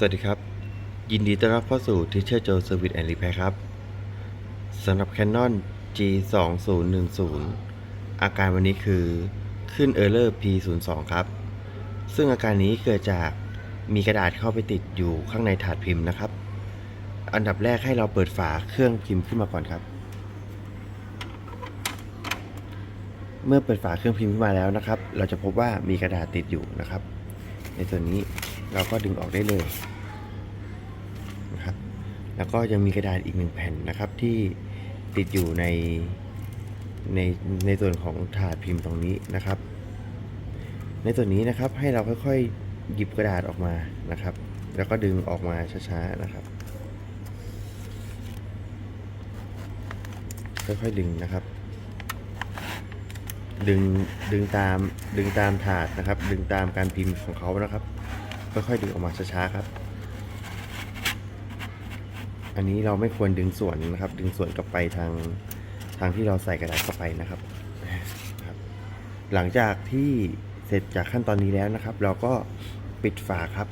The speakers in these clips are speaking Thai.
สวัสดีครับ ยินดีต้อนรับเข้าสู่ Teacher Joe Service and Repair ครับสำหรับ Canon G 2 0 1 0 อาการวันนี้คือขึ้น Error P 0 2 ครับ ซึ่งอาการนี้เกิดจากมีกระดาษเข้าไปติดอยู่ข้างในถาดพิมพ์นะครับ อันดับแรกให้เราเปิดฝาเครื่องพิมพ์ขึ้นมาก่อนครับ เมื่อเปิดฝาเครื่องพิมพ์ขึ้นมาแล้วนะครับ เราจะพบว่ามีกระดาษติดอยู่นะครับ ในส่วนนี้เราก็ดึงออกได้เลยนะครับ แล้วก็ยังมีกระดาษอีกหนึ่งแผ่นนะครับที่ติดอยู่ในในในส่วนของถาดพิมพ์ตรงนี้นะครับ ในส่วนนี้นะครับให้เราค่อยๆหยิบกระดาษออกมานะครับ แล้วก็ดึงออกมาช้าๆนะครับ ค่อยๆดึงนะครับ ดึงดึงตามดึงตามถาดนะครับ ดึงตามการพิมพ์ของเขานะครับ ค่อยๆดึงออกมาช้าๆครับ อันนี้เราไม่ควรดึงส่วนนะครับ ดึงส่วนกลับไปทางทางที่เราใส่กระดาษเข้าไปนะครับ หลังจากที่เสร็จจากขั้นตอนนี้แล้วนะครับ เราก็ปิดฝาครับ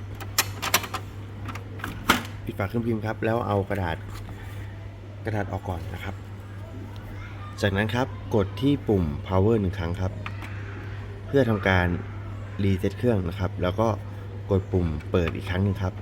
ปิดฝาเครื่องพิมพ์ครับ แล้วเอากระดาษกระดาษออกก่อนนะครับ จากนั้นครับกดที่ปุ่ม power หนึ่งครั้งครับ เพื่อทำการรีเซ็ตเครื่องนะครับ แล้วก็กดปุ่มเปิดอีกครั้งหนึ่งครับ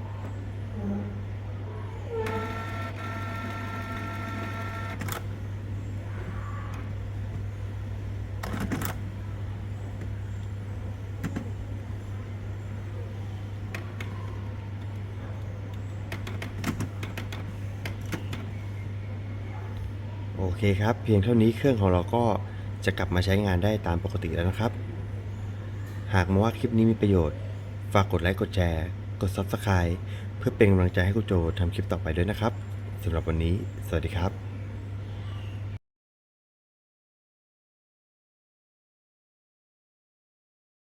โอเคครับ เพียงเท่านี้เครื่องของเราก็จะกลับมาใช้งานได้ตามปกติแล้วนะครับ หากมองว่าคลิปนี้มีประโยชน์ ฝากกดไลค์กดแชร์กด Subscribe เพื่อเป็นกำลังใจให้คุณโจทำคลิปต่อไปด้วยนะครับสำหรับวันนี้ สวัสดีครับ